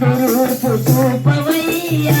गुरु कुतुपवैया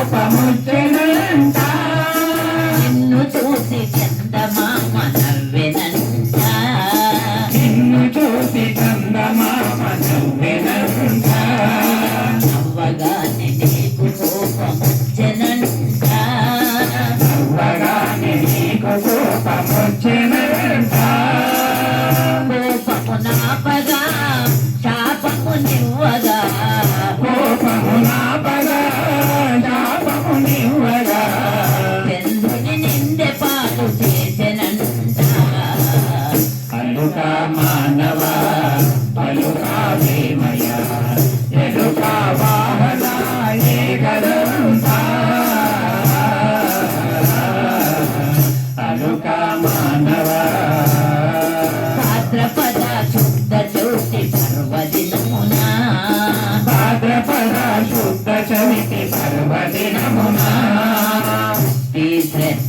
కోపముచ్చడంట నిన్ను చూసి చందమామ నవ్వెనంట. నిన్ను చూసి చందమామ నవ్వు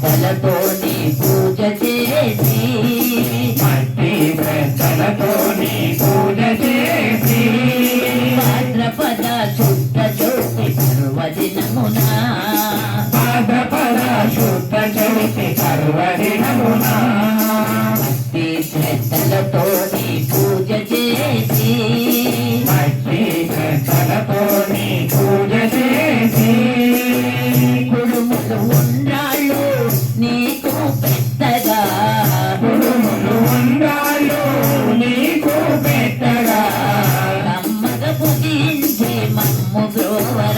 ప్రజలతోని పూజ చేసి మట్టి ప్రజలతోని పూజ చేసి. భాద్రపద శుద్ధ చవితి పర్వదినమున. భాద్రపద శుద్ధ చవితి పర్వదినమున. భక్తి Don't go around.